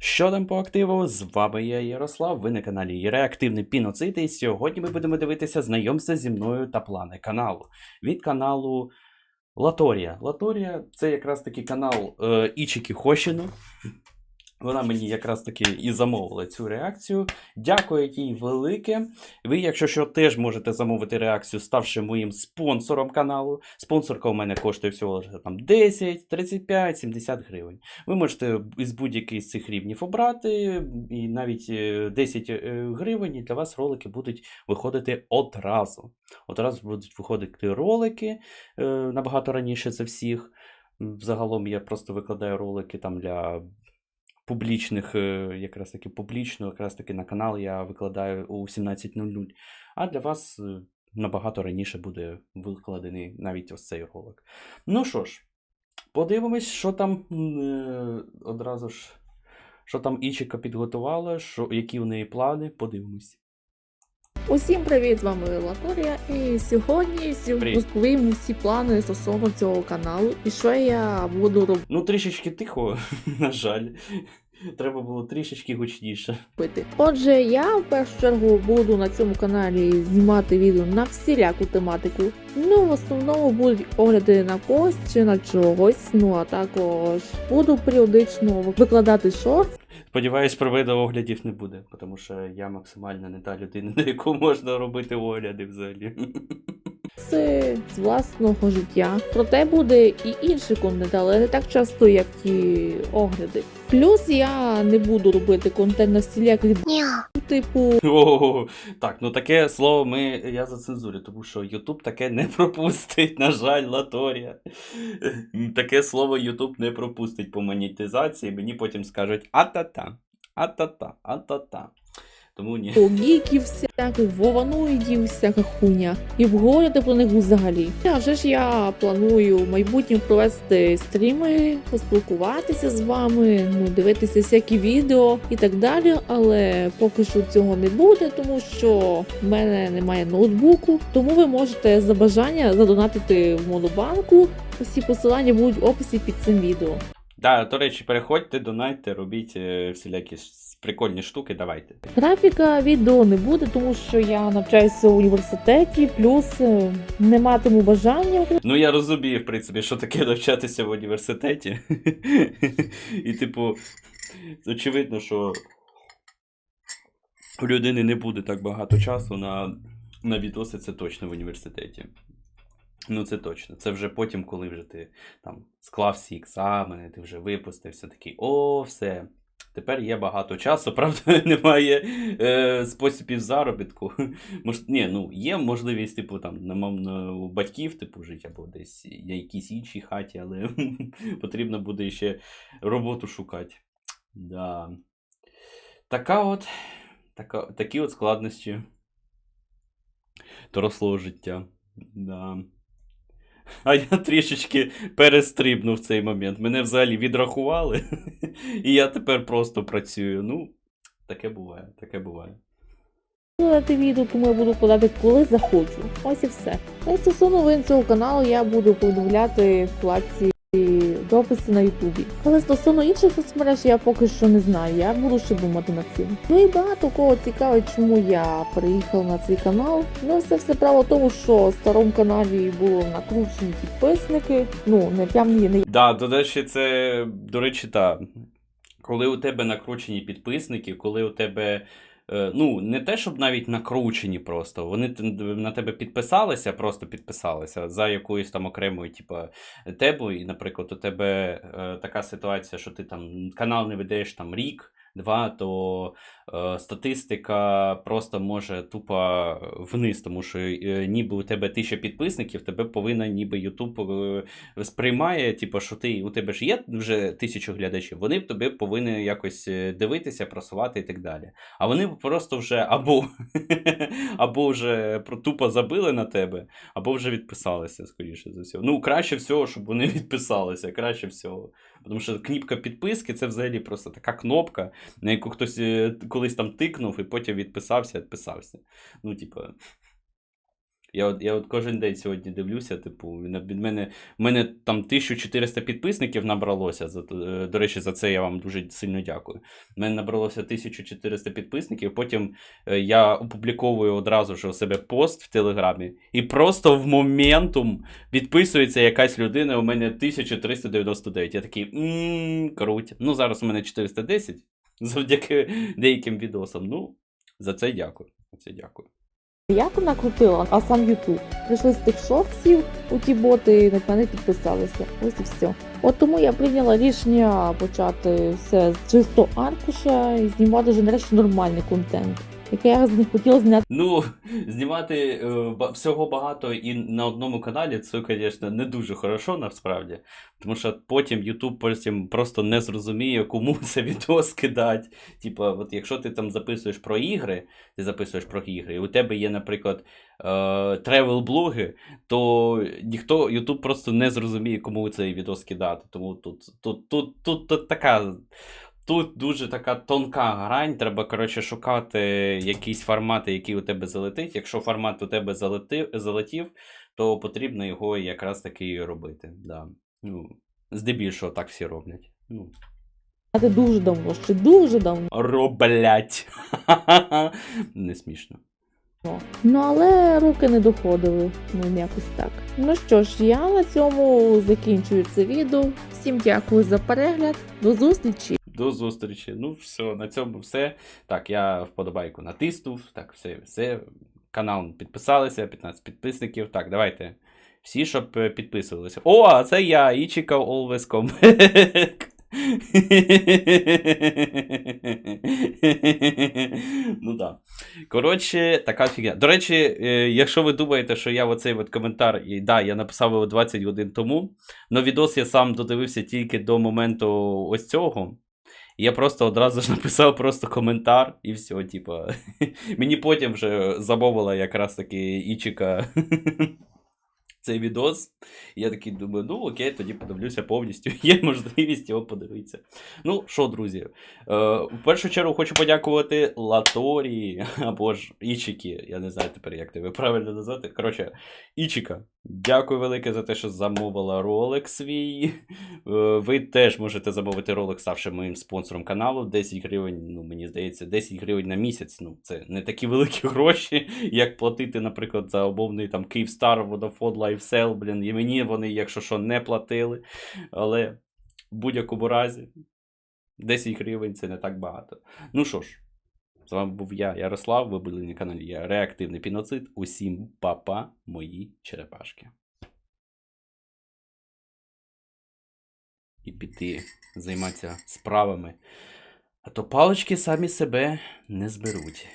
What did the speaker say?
Що там по активу? З вами я Ярослав, ви на каналі Реактивний Піноцит, і сьогодні ми будемо дивитися знайомство зі мною та плани каналу. Від каналу Латорія. Латорія це якраз таки канал е, Ічікі Хошіно. Вона мені якраз таки і замовила цю реакцію. Дякую їй велике. Ви, якщо що, теж можете замовити реакцію, ставши моїм спонсором каналу. Спонсорка у мене коштує всього там 10, 35, 70 гривень. Ви можете із будь-який з цих рівнів обрати, і навіть е, 10 е, гривень, і для вас ролики будуть виходити одразу. Одразу будуть виходити ролики е, набагато раніше за всіх. Загалом я просто викладаю ролики там для публічних, е, якраз таки публічно, якраз таки на канал я викладаю у 17.00. А для вас е, набагато раніше буде викладений навіть ось цей ролик. Ну що ж, подивимось, що там е, одразу ж. Що там Ічика підготувала, що, які в неї плани, подивимось. Усім привіт! З вами Латорія. І сьогодні розповім всі плани стосовно цього каналу і що я буду Ну, трішечки тихо, на жаль. Треба було трішечки гучніше. робити. Отже, я в першу чергу буду на цьому каналі знімати відео на всіляку тематику. Ну, в основному будуть огляди на когось чи на чогось. Ну а також буду періодично викладати шорт. Сподіваюсь, про виду оглядів не буде, тому що я максимально не та людина, на яку можна робити огляди взагалі. Це з власного життя. Проте буде і інший контент, але не так часто, як ті огляди. Плюс я не буду робити контент на всіляких типу О, так, ну таке слово ми, я зацензурю, тому що Ютуб таке не пропустить, на жаль, Латорія. Таке слово Ютуб не пропустить по монетизації, мені потім скажуть а-та-та, а-та-та, а-та-та. Тому ні. гіків всяких, вованоїдів, всяка хуйня. І обговорювати про них взагалі. А вже ж я планую в майбутньому провести стріми, поспілкуватися з вами, ну дивитися всякі відео і так далі. Але поки що цього не буде, тому що в мене немає ноутбуку. Тому ви можете за бажання задонатити в монобанку. Усі посилання будуть в описі під цим відео. Да, до речі, переходьте, донайте, робіть е, всілякі прикольні штуки, давайте. Графіка відео не буде, тому що я навчаюся в університеті, плюс е, не матиму бажання. Ну, я розумію, в принципі, що таке навчатися в університеті. І, типу, очевидно, що у людини не буде так багато часу на, на відоси, це точно в університеті. Ну, це точно. Це вже потім, коли вже ти там склав всі екзамени, ти вже випустився, такий, о, все. Тепер є багато часу, правда, немає е, способів заробітку. Мож, ні, ну, є можливість, типу, там, на, у батьків, типу, жити або десь на якійсь іншій хаті, але потрібно буде ще роботу шукати. Да. Така от, така, такі от складності дорослого життя. Да. А я трішечки перестрибнув цей момент. Мене взагалі відрахували, і я тепер просто працюю. Ну, таке буває, таке буває. Додати відео, тому я буду подати коли захочу. Ось і все. Та стосовно новин цього каналу я буду повідомляти в вкладці дописи на Ютубі. Але стосовно інших соцмереж я поки що не знаю. Я буду ще думати над цим. Ну і багато кого цікавить, чому я приїхав на цей канал. Ну все все право в тому, що в старому каналі було накручені підписники. Ну не прям не Да, до речі, це, до речі, та. Коли у тебе накручені підписники, коли у тебе. Е, Ну, не те, щоб навіть накручені просто. Вони на тебе підписалися, просто підписалися за якоюсь там окремою, типа, тебою. І, наприклад, у тебе е, така ситуація, що ти там канал не ведеш там рік, два, то е, статистика просто може тупо вниз, тому що е, ніби у тебе тисяча підписників, тебе повинна ніби Ютуб е, сприймає, типу, що ти у тебе ж є вже тисячу глядачів, вони б тобі повинні якось е, дивитися, просувати і так далі. А вони просто вже або, або вже тупо забили на тебе, або вже відписалися, скоріше за всього. Ну, краще всього, щоб вони відписалися, краще всього. Тому що кніпка підписки це взагалі просто така кнопка, на яку хтось е, колись там тикнув і потім відписався, відписався. Ну, типу. Я от, я от кожен день сьогодні дивлюся, типу, від мене, в мене там 1400 підписників набралося. За, е, до речі, за це я вам дуже сильно дякую. У мене набралося 1400 підписників. Потім е, я опубліковую одразу ж у себе пост в Телеграмі, і просто в моментум підписується якась людина, у мене 1399. Я такий, мм, круть. Ну, зараз у мене 410 завдяки деяким відосам. Ну, за це дякую. За це дякую. Як вона крутила, а сам Ютуб. Прийшли з тих шортсів, у ті боти на мене підписалися. Ось і все. От тому я прийняла рішення почати все з чисто аркуша і знімати вже нарешті нормальний контент, який я не хотіла зняти. Ну, знімати е, всього багато і на одному каналі, це, звісно, не дуже хорошо насправді. Тому що потім YouTube потім просто не зрозуміє, кому це відео скидати. Типа, от якщо ти там записуєш про ігри, ти записуєш про ігри, і у тебе є, наприклад, тревел-блоги, то ніхто, YouTube просто не зрозуміє, кому цей відео скидати. Тому тут, тут, тут, тут, тут така. Тут дуже така тонка грань, треба, коротше, шукати якісь формати, які у тебе залетить. Якщо формат у тебе залетив, залетів, то потрібно його якраз таки робити. Да. Ну, здебільшого так всі роблять. Ну, дуже давно, ще дуже давно. роблять. Не смішно. Ну але руки не доходили. Ну якось так. Ну що ж, я на цьому закінчую це відео. Всім дякую за перегляд. До зустрічі! До зустрічі. Ну, все, на цьому все. Так, я вподобайку натиснув. Так, все, все. Канал підписалися, 15 підписників. Так, давайте. Всі, щоб е, підписувалися. О, це я, Ічіка Always Come ну да. Коротше, така фігня. До речі, е, якщо ви думаєте, що я оцей от коментар, і да, я написав його 20 годин тому, но відос я сам додивився тільки до моменту ось цього. Я просто одразу ж написав просто коментар і все, типа. Мені потім вже замовила якраз таки Ічика цей відос. Я такий думаю, ну окей, тоді подивлюся повністю. Є можливість його подивитися. Ну що, друзі, е, в першу чергу хочу подякувати Латорі або ж Ічікі. Я не знаю тепер, як тебе правильно назвати. Коротше, Ічіка. Дякую велике за те, що замовила ролик свій. Е, Ви теж можете замовити ролик, ставши моїм спонсором каналу. 10 гривень, ну мені здається, 10 гривень на місяць. Ну, це не такі великі гроші, як платити, наприклад, за умовний там Київстар, Vodafone, LifeSell, блін. Мені вони, якщо що, не платили. Але в будь-якому разі 10 гривень це не так багато. Ну що ж, з вами був я, Ярослав. Ви були на каналі Я Реактивний Піноцид. Усім папа, мої черепашки. І піти займатися справами. А то палички самі себе не зберуть.